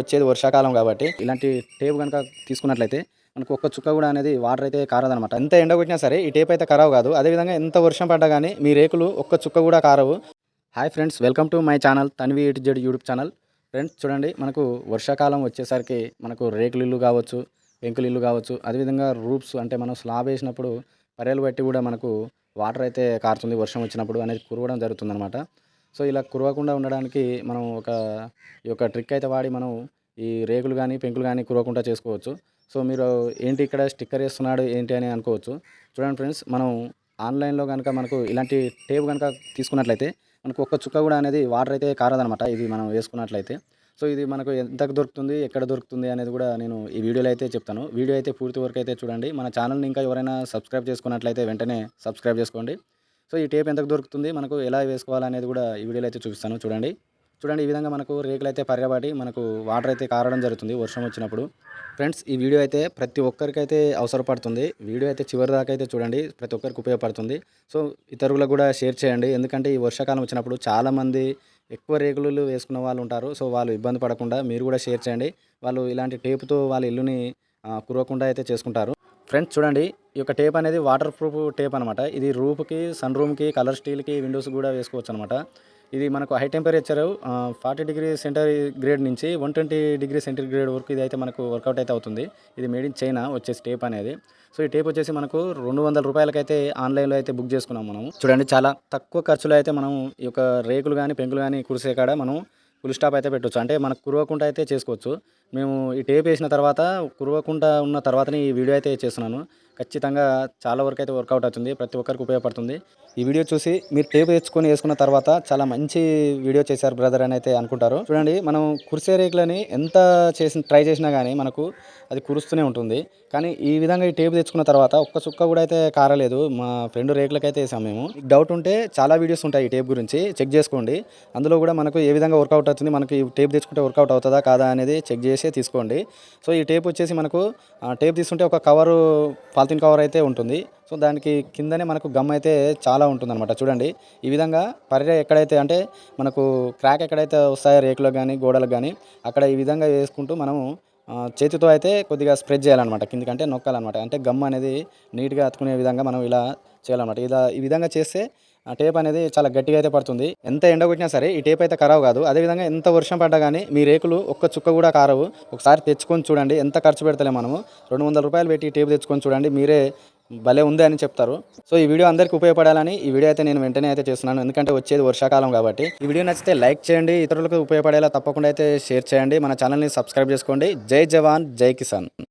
వచ్చేది వర్షాకాలం కాబట్టి. ఇలాంటి టేప్ కనుక తీసుకున్నట్లయితే మనకు ఒక్క చుక్క కూడా అనేది వాటర్ అయితే కారదనమాట ఎంత ఎండ కొట్టినా సరే ఈ టేప్ అయితే ఖరాబ్ కాదు. అదేవిధంగా ఎంత వర్షం పడ్డా కానీ మీ రేకులు ఒక్క చుక్క కూడా కారవు. Hi friends welcome to my channel Tanvi eight Z YouTube channel friends చూడండి మనకు వర్షాకాలం వచ్చేసరికి మనకు రేకులు ఇల్లు కావచ్చు పెంకులు ఇల్లు కావచ్చు అదేవిధంగా రూప్స్ అంటే మనం స్లాబ్ వేసినప్పుడు పర్యాలు బట్టి కూడా మనకు వాటర్ అయితే కారుతుంది వర్షం వచ్చినప్పుడు అనేది కురవడం జరుగుతుందన్నమాట. సో ఇలా కురవకుండా ఉండడానికి మనం ఒక ఈ యొక్క ట్రిక్ అయితే వాడి మనం ఈ రేకులు కానీ పెంకులు కానీ కురవకుండా చేసుకోవచ్చు. సో మీరు ఏంటి ఇక్కడ స్టిక్కర్ వేస్తున్నాడు ఏంటి అని అనుకోవచ్చు. చూడండి ఫ్రెండ్స్ మనం ఆన్లైన్లో కనుక మనకు ఇలాంటి టేప్ కనుక తీసుకున్నట్లయితే మనకు ఒక్క చుక్క కూడా అనేది వాటర్ అయితే కారదనమాట ఇది మనం వేసుకున్నట్లయితే. సో ఇది మనకు ఎంతకు దొరుకుతుంది ఎక్కడ దొరుకుతుంది అనేది కూడా నేను ఈ వీడియోలో అయితే చెప్తాను. వీడియో అయితే పూర్తి వరకు అయితే చూడండి. మన ఛానల్ని ఇంకా ఎవరైనా సబ్స్క్రైబ్ చేసుకున్నట్లయితే వెంటనే సబ్స్క్రైబ్ చేసుకోండి. సో ఈ టేప్ ఎంతకు దొరుకుతుంది? మనకు ఎలా వేసుకోవాలనేది కూడా ఈ వీడియోలో అయితే చూపిస్తాను. చూడండి. చూడండి ఈ విధంగా మనకు రేకులు అయితే పర్యబడి మనకు వాటర్ అయితే కారడం జరుగుతుంది వర్షం వచ్చినప్పుడు. ఫ్రెండ్స్ ఈ వీడియో అయితే ప్రతి ఒక్కరికైతే అవసరపడుతుంది. వీడియో అయితే చివరి దాకా అయితే చూడండి ప్రతి ఒక్కరికి ఉపయోగపడుతుంది. సో ఇతరులకు కూడా షేర్ చేయండి. ఎందుకంటే ఈ వర్షాకాలం వచ్చినప్పుడు చాలామంది ఎక్కువ రేకులు వేసుకున్న వాళ్ళు ఉంటారు. సో వాళ్ళు ఇబ్బంది పడకుండా మీరు కూడా షేర్ చేయండి. వాళ్ళు ఇలాంటి టేపుతో వాళ్ళ ఇల్లుని కురవకుండా అయితే చేసుకుంటారు. ఫ్రెండ్స్ చూడండి. ఈ యొక్క టేప్ అనేది వాటర్ ప్రూఫ్ టేప్ అనమాట ఇది రూఫ్కి సన్ రూమ్కి కలర్ స్టీల్కి విండోస్ కూడా వేసుకోవచ్చు అనమాట ఇది మనకు high temperature forty degree centigrade నుంచి వన్ ట్వంటీ డిగ్రీ సెంటిగ్రేడ్ వరకు ఇది అయితే మనకు వర్కౌట్ అయితే అవుతుంది. ఇది మేడ్ ఇన్ చైనా వచ్చేసి టేప్ అనేది. సో ఈ టేప్ వచ్చేసి మనకు రెండు వందల రూపాయలకైతే ఆన్లైన్లో అయితే బుక్ చేసుకున్నాం మనం చూడండి చాలా తక్కువ ఖర్చులో అయితే మనం ఈ యొక్క రేకులు కానీ పెంకులు కానీ కురిసే కాడ మనం ఫుల్ స్టాప్ అయితే పెట్టవచ్చు అంటే మనకు కురవకుండా అయితే చేసుకోవచ్చు. మేము ఈ టేప్ వేసిన తర్వాత కురవకుండా ఉన్న తర్వాతనే ఈ వీడియో అయితే చేస్తున్నాను. ఖచ్చితంగా చాలా వరకు అయితే వర్కౌట్ అవుతుంది ప్రతి ఒక్కరికి ఉపయోగపడుతుంది. ఈ వీడియో చూసి మీరు టేప్ తెచ్చుకొని వేసుకున్న తర్వాత చాలా మంచి వీడియో చేశారు బ్రదర్ అని అయితే అనుకుంటారు. చూడండి మనం కురిసే రేకులని ఎంత చేసిన ట్రై చేసినా కానీ మనకు అది కురుస్తూనే ఉంటుంది. కానీ ఈ విధంగా ఈ టేప్ తెచ్చుకున్న తర్వాత ఒక్క చుక్క కూడా అయితే కారలేదు. మా ఫ్రెండ్ రేకులకైతే వేసాం మేము. డౌట్ ఉంటే చాలా వీడియోస్ ఉంటాయి ఈ టేప్ గురించి. చెక్ చేసుకోండి. అందులో కూడా మనకు ఏ విధంగా వర్కౌట్ అవుతుంది మనకి ఈ టేప్ తెచ్చుకుంటే వర్కౌట్ అవుతుందా కాదా అనేది చెక్ చేసి తీసుకోండి. సో ఈ టేప్ వచ్చేసి మనకు ఆ, టేప్ తీసుకుంటే ఒక కవరు పాలిథిన్ కవర్ అయితే ఉంటుంది. సో దానికి కిందనే మనకు గమ్ అయితే చాలా ఉంటుందన్నమాట. చూడండి. ఈ విధంగా పర్య ఎక్కడైతే అంటే మనకు క్రాక్ ఎక్కడైతే వస్తాయో రేకులకు కానీ గోడలకు కానీ అక్కడ ఈ విధంగా వేసుకుంటూ మనము చేతితో అయితే కొద్దిగా స్ప్రెడ్ చేయాలన్నమాట. కిందికంటే నొక్కాలన్నమాట. అంటే గమ్ అనేది నీట్గా అతుకునే విధంగా మనం ఇలా చేయాలన్నమాట. ఇలా ఈ విధంగా చేస్తే ఆ టేప్ అనేది చాలా గట్టిగా అయితే పడుతుంది. ఎంత ఎండ కొట్టినా సరే ఈ టేప్ అయితే ఖరాబ్ కాదు. అదేవిధంగా ఎంత వర్షం పడ్డా కానీ మీ రేకులు ఒక్క చుక్క కూడా కారవు. ఒకసారి తెచ్చుకొని చూడండి ఎంత ఖర్చు పెడతలే మనము. రెండు వందల రూపాయలు పెట్టి టేప్ తెచ్చుకొని చూడండి మీరే భలే ఉంది అని చెప్తారు. సో ఈ వీడియో అందరికీ ఉపయోగపడాలని ఈ వీడియో అయితే నేను వెంటనే అయితే చేస్తున్నాను. ఎందుకంటే వచ్చేది వర్షాకాలం కాబట్టి. ఈ వీడియో నచ్చితే లైక్ చేయండి ఇతరులకు ఉపయోగపడేలా తప్పకుండా అయితే షేర్ చేయండి. మన ఛానల్ని సబ్స్క్రైబ్ చేసుకోండి. జై జవాన్ జై కిసాన్.